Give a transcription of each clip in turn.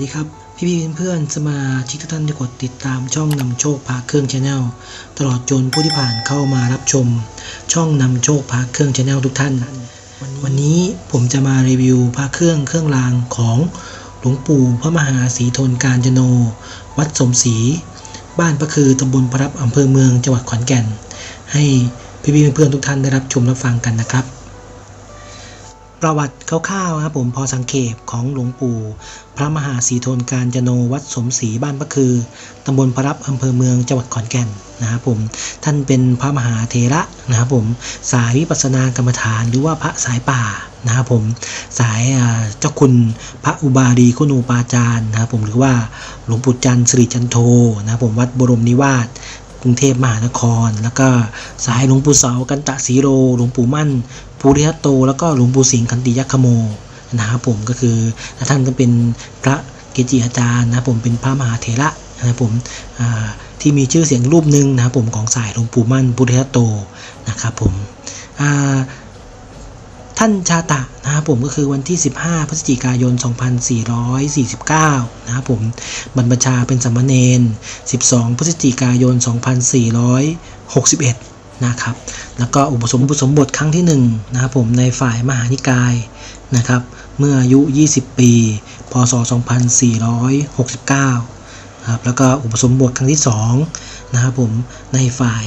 ดีครับ พี่พี่ๆเพื่อนๆสมาชิกทุกท่านที่กดติดตามช่องนำโชคพาเครื่องชาแนลตลอดจนผู้ที่ผ่านเข้ามารับชม ช่องนำโชคพาเครื่องชาแนลทุกท่าน วันนี้ผมจะมารีวิวพระเครื่องเครื่องรางของหลวงปู่พระมหาศรีทนการจโน วัดสมศรีบ้านพระคือตำบลพระรับอำเภอเมืองจังหวัดขอนแก่น ให้พี่พี่ๆเพื่อนๆทุกท่านได้รับชมรับฟังกันนะครับ ประวัติคร่าวๆครับผมพอสังเขปของหลวงปู่ พระมหาศรีโทนการจโนวัดสมศรีบ้านพระคือตำบลพระรับอำเภอเมืองจังหวัดขอนแก่นนะครับผมท่านเป็นพระมหาเถระนะครับผมสายวิปัสสนากรรมฐานหรือว่าพระสายป่านะครับผมสายเจ้าคุณพระอุบาลีคุณูปาจารย์นะครับผมหรือว่าหลวงปู่จันทร์สิริจันโทนะครับผมวัดบรมนิวาส กรุงเทพมหานคร แล้วก็สายหลวงปู่เสากันตะสีโรหลวงปู่มั่นภูริทัตโต แล้วก็หลวงปู่สิงห์คันติยัคโมนะครับผมก็คือท่านก็เป็นพระเกจิอาจารย์นะผมเป็นพระมหาเถระนะครับผมที่มีชื่อเสียงรูปหนึ่งนะครับผมของสายหลวงปู่มั่นภูริทัตโตนะครับผมอ่า ท่านชาตะนะครับผมก็คือวันที่ 15 พฤศจิกายน 2449 นะครับผมบรรพชาเป็นสมมเนน12 พฤศจิกายน 2461 นะครับ แล้วก็อุปสมบทสมบทครั้งที่1นะครับผมในฝ่ายมหานิกายนะครับ เมื่ออายุ 20 ปี พศ 2469 นะครับ แล้วก็อุปสมบทครั้งที่2นะครับผมในฝ่าย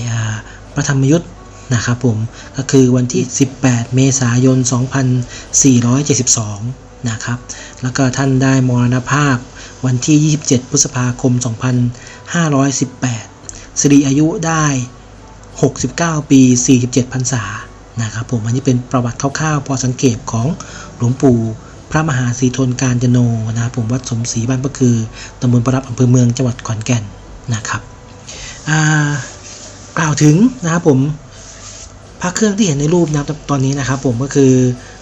พระธรรมยุทธ นะครับผมก็คือวันที่ 18 เมษายน 2472 นะครับ แล้วก็ท่านได้มรณภาพวันที่ 27 พฤษภาคม 2518สิริอายุได้ 69 ปี 47 พรรษานะครับผมอันนี้เป็นประวัติคร่าวๆ พอสังเกตของหลวงปู่พระมหาศรีทนการจโนนะครับผมวัดสมศรีบ้านก็คือตำบลประรับอำเภอเมืองจังหวัดขอนแก่นนะครับกล่าวถึงนะครับผม พระเครื่องที่เห็นในรูปนะครับตอนนี้นะครับผมก็คือ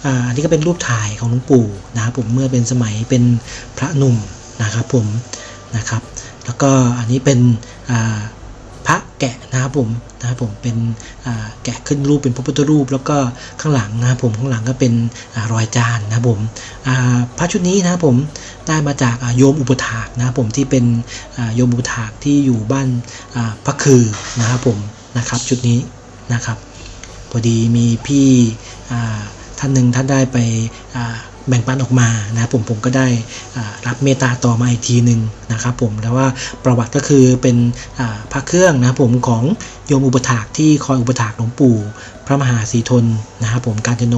อ่าอันนี้ก็เป็นรูปถ่ายของหลวงปู่นะครับผมเมื่อเป็นสมัยเป็นพระหนุ่มนะครับผมนะครับ แล้วก็อันนี้เป็นอ่าพระแกะนะครับผมนะครับผมเป็นแกะขึ้นรูปเป็นพระพุทธรูป แล้วก็ข้างหลังนะครับผมข้างหลังก็เป็นอรอยจานนะครับผมพระชุดนี้นะครับผมได้มาจากโยมอุปถากนะครับผมที่เป็นโยมอุปถากที่อยู่บ้านพระคือนะครับผมนะครับชุดนี้นะครับ พอดีมีพี่ท่านหนึ่งท่านได้ไปแบ่งปันออกมานะผมผมก็ได้รับเมตตาต่อมาอีกทีหนึ่งนะครับผมแล้วว่าประวัติก็คือเป็นพระเครื่องนะผมของโยมอุปถากที่คอยอุปถากหลวงปู่ พระมหาศรีทนนะครับผมการจโน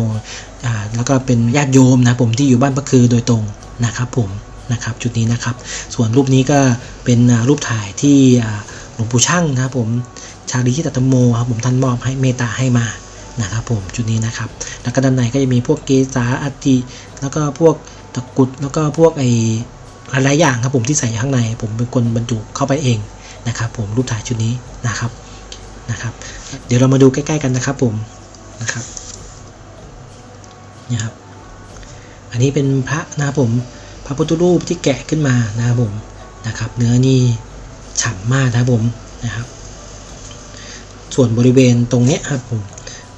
อ่าแล้วก็เป็นญาติโยมนะผมที่อยู่บ้านพระคือโดยตรงนะครับผมนะครับจุดนี้นะครับ ส่วนรูปนี้ก็เป็นรูปถ่ายที่ งปู่ช่างนะครับผมชาลีที่ตัตโมครับผมท่านมอบให้เมตตาให้มานะครับผมจุดนี้นะครับ แล้วก็ด้านในก็จะมีพวกเกสาอัฐิแล้วก็พวกตะกุดแล้วก็พวกไอหลายๆอย่างครับผมที่ใส่ข้างใน ผมเป็นคนบรรจุเข้าไปเองนะครับ ผมรูปถ่ายชุดนี้นะครับนะครับ เดี๋ยวเรามาดูใกล้ๆกันนะครับผมนะครับนี่ครับอันนี้เป็นพระนะครับผมพระพุทธรูปที่แกะขึ้นมานะครับผมนะครับ เนื้อนี่ ฉ่ำมากนะครับผมนะครับ ส่วนบริเวณตรงนี้ครับผม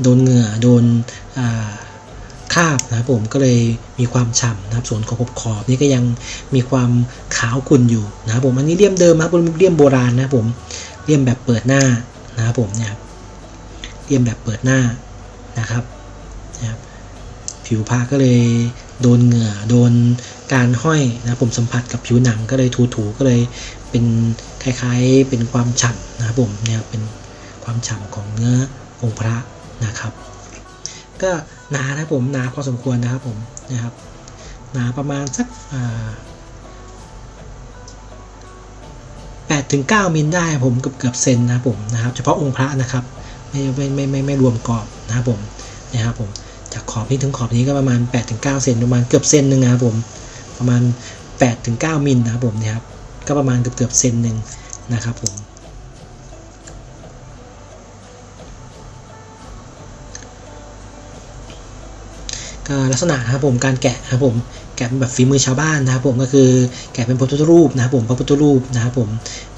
โดนเหงื่อโดนอ่าคาบนะครับผมก็เลยมีความฉ่ำนะครับ ส่วนขอบขอบนี่ก็ยังมีความขาวขุ่นอยู่นะครับผมอันนี้เลี่ยมเดิมครับเลี่ยมโบราณนะครับผมเลี่ยมแบบเปิดหน้านะครับผมเนี่ยเลี่ยมแบบเปิดหน้านะครับนะครับ ผิวพระก็เลยโดนเหงื่อโดนการห้อยนะผมสัมผัสกับผิวหนังก็เลยถูๆก็เลย เป็นคล้ายๆเป็นความฉ่ำนะครับผมเนี่ยเป็นความฉ่ำของเนื้อองค์พระนะครับ ก็หนานะครับผมหนาพอสมควรนะครับผมนะครับ หนาประมาณสักแปดถึงเก้ามิลได้ครับผมเกือบเกือบเซนนะครับผมนะครับ เฉพาะองค์พระนะครับไม่ไม่ไม่ไม่ไม่รวมกรอบนะครับผมนะครับผมจากขอบนี้ถึงขอบนี้ก็ประมาณ8-9เซนประมาณเกือบเซนหนึ่งนะครับผมประมาณ8-9มิลนะครับผมเนี่ยครับ ก็ประมาณเกือบเกือบเซนหนึ่งนะครับผมก็ลักษณะนะครับผมการแกะนะครับผมแกะเป็นแบบฝีมือชาวบ้านนะครับผมก็คือแกะเป็นพระพุทธรูปนะครับผมพระพุทธรูปนะครับผม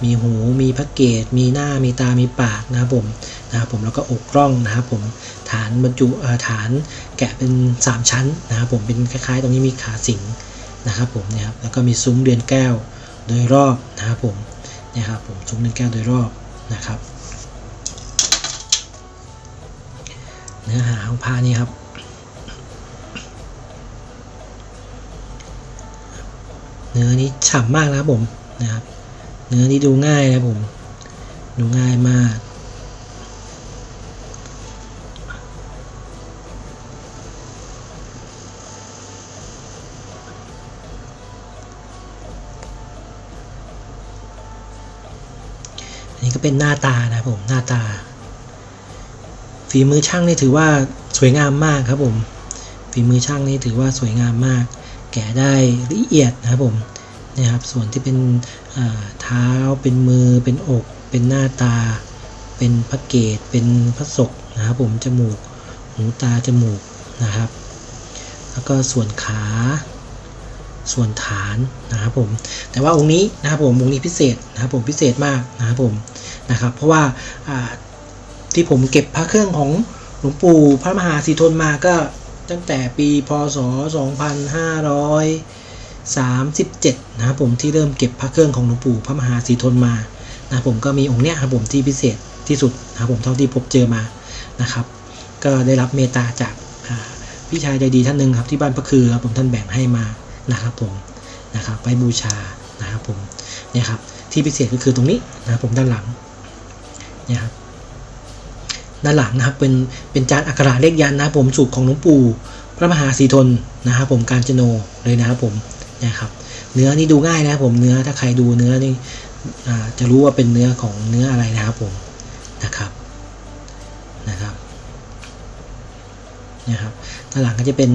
มีหูมีพระเกศมีหน้ามีตามีปากนะครับผมนะครับผมแล้วก็อกร่องนะครับผมฐานบรรจุฐานแกะเป็น 3 ชั้นนะครับผมเป็นคล้ายๆ ตรงนี้มีขาสิงนะครับผมเนี่ยครับแล้วก็มีซุ้มเดือนแก้ว โดยรอบนะครับผมเนี่ยครับผมซุ้มเดือนแก้วโดยรอบนะครับ เนื้อหาของผ้านี่ครับเนื้อนี้ฉ่ำมากนะครับผมนะครับ เนื้อนี้ดูง่ายนะผม ดูง่ายมาก อันนี้ก็เป็นหน้าตานะครับผมหน้าตา ฝีมือช่างนี่ถือว่าสวยงามมากครับผม ฝีมือช่างนี่ถือว่าสวยงามมาก แกะได้ละเอียดนะครับผมเนี่ยครับส่วนที่เป็นเท้าเป็นมือเป็นอก เป็นหน้าตา เป็นพระเกตเป็นพระศกนะครับผมจมูก หูตาจมูกนะครับ แล้วก็ส่วนขา ส่วนฐานนะครับผม แต่ว่าองค์นี้นะครับผมองค์นี้พิเศษนะครับผมพิเศษมากนะครับผมนะครับ เพราะว่าที่ผมเก็บพระเครื่องของหลวงปู่พระมหาสีทนมาก็ตั้งแต่ปีพศ 2537 นะครับผมที่เริ่มเก็บพระเครื่องของหลวงปู่พระมหาสีทนมานะครับผมก็มีองค์เนี้ยครับผมที่พิเศษที่สุดนะครับผมเท่าที่พบเจอมานะครับ ก็ได้รับเมตตาจากพี่ชายใจดีท่านหนึ่งครับที่บ้านพระคือครับผมท่านแบ่งให้มา นะครับผมนะครับไว้บูชานะครับผมเนี่ยครับที่พิเศษก็คือตรงนี้นะครับผมด้านหลังเนี่ยครับด้านหลังนะครับเป็นเป็นจานอักขระเลขยันนะครับผมสูตรของหลวงปู่พระมหาสีทนนะครับผมการจโนเลยนะครับผมนะครับเนื้อนี่ดูง่ายนะครับผมเนื้อถ้าใครดูเนื้อนี่จะรู้ว่าเป็นเนื้อของเนื้ออะไรนะครับผมนะครับ นะครับด้านหลังก็จะเป็น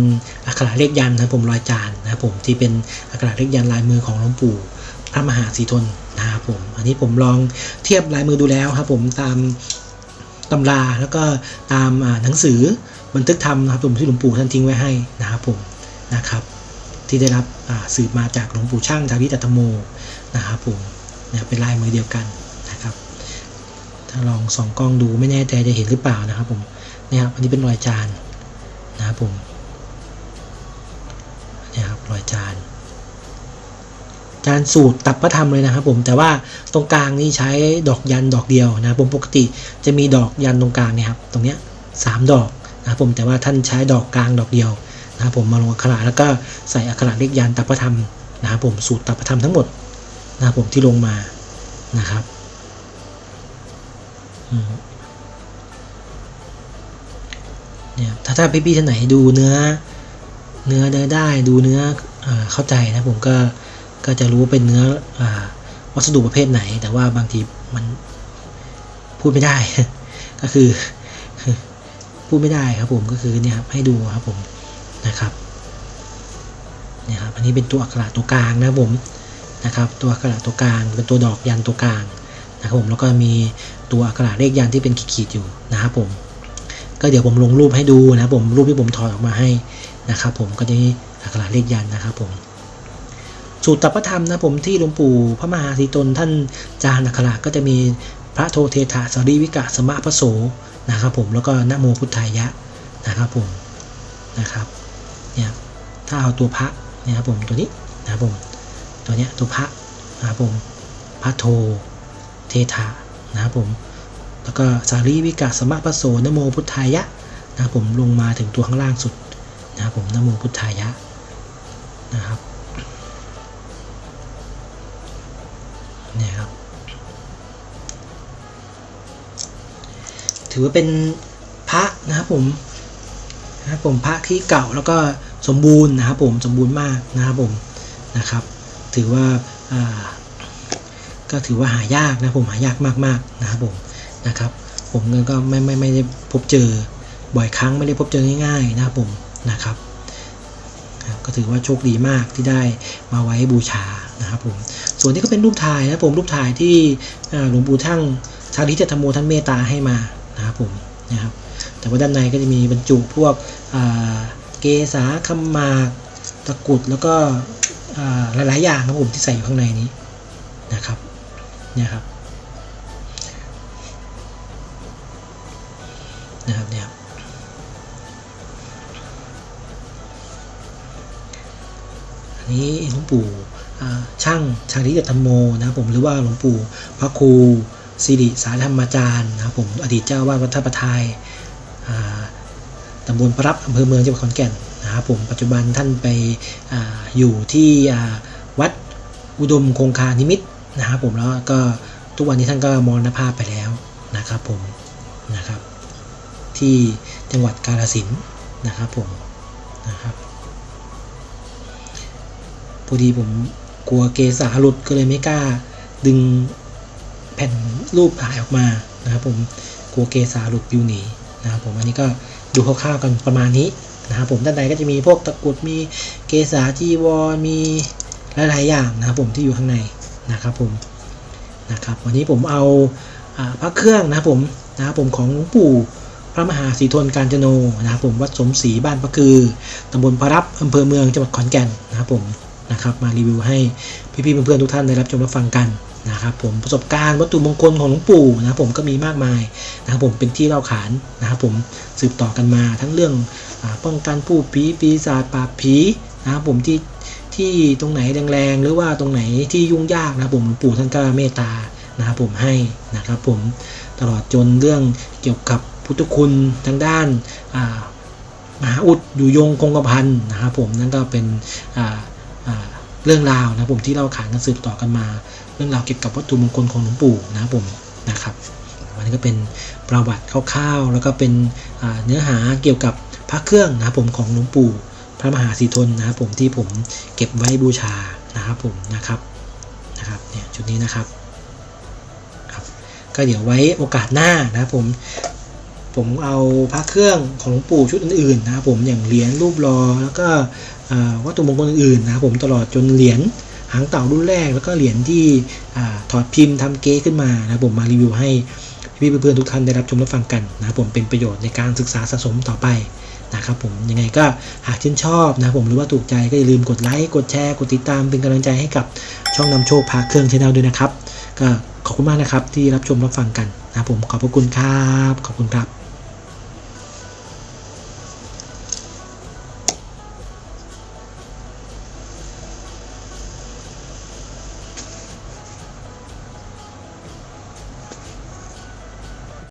อักขระเลขยันนะครับผมรอยจานนะครับผมที่เป็นอักขระเลขยันลายมือของหลวงปู่พระมหาสีทนนะครับผมอันนี้ผมลองเทียบลายมือดูแล้วครับผมตามตำราแล้วก็ตามหนังสือบันทึกธรรมนะครับผมที่หลวงปู่ท่านทิ้งไว้ให้นะครับผมนะครับที่ได้รับสืบมาจากหลวงปู่ช่างจาริตัตโมนะครับผมเนี่ยเป็นลายมือเดียวกันนะครับ ถ้าลองส่องกล้องดูไม่แน่ใจจะเห็นหรือเปล่านะครับผมเนี่ยครับอันนี้เป็นรอยจาน นะครับผมเนี่ยครับรอยจานจานสูตรตับพระธรรมเลยนะครับผมแต่ว่าตรงกลางนี่ใช้ดอกยันดอกเดียวนะครับผมปกติจะมีดอกยันตรงกลางเนี่ยครับตรงเนี้ยสามดอกนะครับผมแต่ว่าท่านใช้ดอกกลางดอกเดียวนะครับผมมาลงอักขระแล้วก็ใส่อักขระเลขยันตับพระธรรมนะครับผมสูตรตับพระธรรมทั้งหมดนะครับผมที่ลงมานะครับอืม เนี่ยถ้าถ้าพี่ๆท่านไหนดูเนื้อ เนื้อได้ได้ดูเนื้ออเข้าใจนะผมก็ก็จะรู้ว่าเป็นเนื้ออวัสดุประเภทไหน แต่ว่าบางทีมันพูดไม่ได้ ก็คือพูดไม่ได้ครับผมก็คือเนี่ยครับให้ดูครับผมนะครับเนี่ยครับอันนี้เป็นตัวอักขระตัวกลางนะผมนะครับ ตัวอักขระตัวกลาง เป็นตัวดอกยันตัวกลางนะครับผมแล้วก็มีตัวอักขระเลขยันที่เป็นขีดๆอยู่นะครับผม ก็เดี๋ยวผมลงรูปให้ดูนะผมรูปที่ผมถอดออกมาให้นะครับผมก็จะอักขระเลขยันนะครับผมสูตรตัปธรรมนะผมที่หลวงปู่พระมหาสีตนท่านจารย์อักขระก็จะมีพระโทเทถาสรีวิกะสมะพระโสนะครับผมแล้วก็นโมพุทธายะนะครับผมนะครับเนี่ยถ้าเอาตัวพระเนี่ยครับผมตัวนี้นะครับผมตัวเนี้ยตัวพระนะครับผมพระโทเทถานะครับผม แล้วก็สารีวิกาสมะปะโสนโมพุทธายะนะครับผมลงมาถึงตัวข้างล่างสุดนะครับผมนโมพุทธายะนะครับเนี่ยครับ ถือว่าเป็นพระนะครับผมนะครับผมพระที่เก่าแล้วก็สมบูรณ์นะครับผมสมบูรณ์มากนะครับผมนะครับ ถือว่าอ่าก็ถือว่าหายากนะผมหายากมากๆนะครับผม นะครับ ผมก็ไม่ไม่ไม่ได้พบเจอบ่อยครั้งไม่ได้พบเจอง่ายๆนะครับผมนะครับ ก็ถือว่าโชคดีมากที่ได้มาไว้บูชานะครับผมส่วนนี้ก็เป็นรูปถ่ายนะผมรูปถ่ายที่หลวงปู่ทั้งชาลิจธรรมโมท่านเมตตาให้มานะครับผมนะครับแต่ว่าด้านในก็จะมีบรรจุพวกเกษาคำมากตะกุดแล้วก็หลายๆอย่างครับผมที่ใส่อยู่ข้างในนี้นะครับเนี่ยครับ นะครับเนี่ยอันนี้หลวงปู่อ่าช่างชาลิตธรรมโมนะครับผมหรือว่าหลวงปู่พระครูสิริสารธรรมจารย์นะครับผมอดีตเจ้าวาดวัดท่าประทายตำบลประรับอำเภอเมืองจังหวัดขอนแก่นนะครับผมปัจจุบันท่านไปออยู่ที่วัดอุดมคงคานิมิตรนะครับผมแล้วก็ทุกวันนี้ท่านก็มรณภาพไปแล้วนะครับผมนะครับ ที่จังหวัดกาฬสินนะครับผมนะครับพอดีผมกลัวเกสาหลุดก็เลยไม่กล้าดึงแผ่นรูปถ่ายออกมานะครับผมกลัวเกสาหลุดปิวหนีนะครับผมอันนี้ก็ดูคร่าวๆกันประมาณนี้นะครับผมด้านในก็จะมีพวกตะกรุดมีเกสาจีวรมีหลายๆอย่างนะครับผมที่อยู่ข้างในนะครับผมนะครับวันนี้ผมเอาอพระเครื่องนะครับผมนะครับผมของหลวงปู่ พระมหาศรีทนการจโนนะครับผมวัดสมศรีบ้านพระคือตำบลพระรับอำเภอเมืองจังหวัดขอนแก่นนะครับผมนะครับมารีวิวให้พี่ๆเพื่อนๆทุกท่านได้รับชมรับฟังกันนะครับผมประสบการณ์วัตถุมงคลของหลวงปู่นะครับผมก็มีมากมายนะครับผมเป็นที่เล่าขานนะครับผมสืบต่อกันมาทั้งเรื่องอป้องกันผู้ผีปีศาจปราบผีนะครับผมที่ที่ตรงไหนแรงๆ หรือว่าตรงไหนที่ยุ่งยากนะครับผมหลวงปู่ท่านก็เมตตานะครับผมให้นะครับผมตลอดจนเรื่องเกี่ยวกับ พุทธคุณทางด้านมหาอุดอยู่ยงคงกระพันนะครับผมนั่นก็เป็นเรื่องราวนะผมที่เราขานกันสืบต่อกันมา เรื่องราวเกี่ยวกับวัตถุมงคลของหลวงปู่นะผมนะครับวันนี้ก็เป็นประวัติคร่าวๆแล้วก็เป็นเนื้อหาเกี่ยวกับพระเครื่องนะครับผมของหลวงปู่พระมหาสีทนนะครับผมที่ผมเก็บไว้บูชานะครับผมนะครับนะครับเนี่ยชุดนี้นะครับครับ ก็เดี๋ยวไว้โอกาสหน้านะครับผม ผมเอาพระเครื่องของหลวงปู่ชุดอื่นๆนะครับผมอย่างเหรียญรูปรอแล้วก็วัตถุมงคลอื่นๆนะครับผมตลอดจนเหรียญหางเต่ารุ่นแรก แล้วก็เหรียญที่อถอดพิมพ์ทำเก๊ขึ้นมานะครับผมมารีวิวให้พี่เพื่อนๆทุกท่านได้รับชมรับฟังกันนะครับผมเป็นประโยชน์ในการศึกษาสะสมต่อไปนะครับผมยังไงก็หากชื่นชอบนะครับผมหรือว่าถูกใจก็อย่าลืมกดไลค์กดแชร์กดติดตามเป็นกำลังใจให้กับช่องนำโชคพาเครื่องชแนลด้วยนะครับ ก็ขอบคุณมากนะครับที่รับชมรับฟังกันนะครับผมขอบพระคุณครับขอบคุณครับ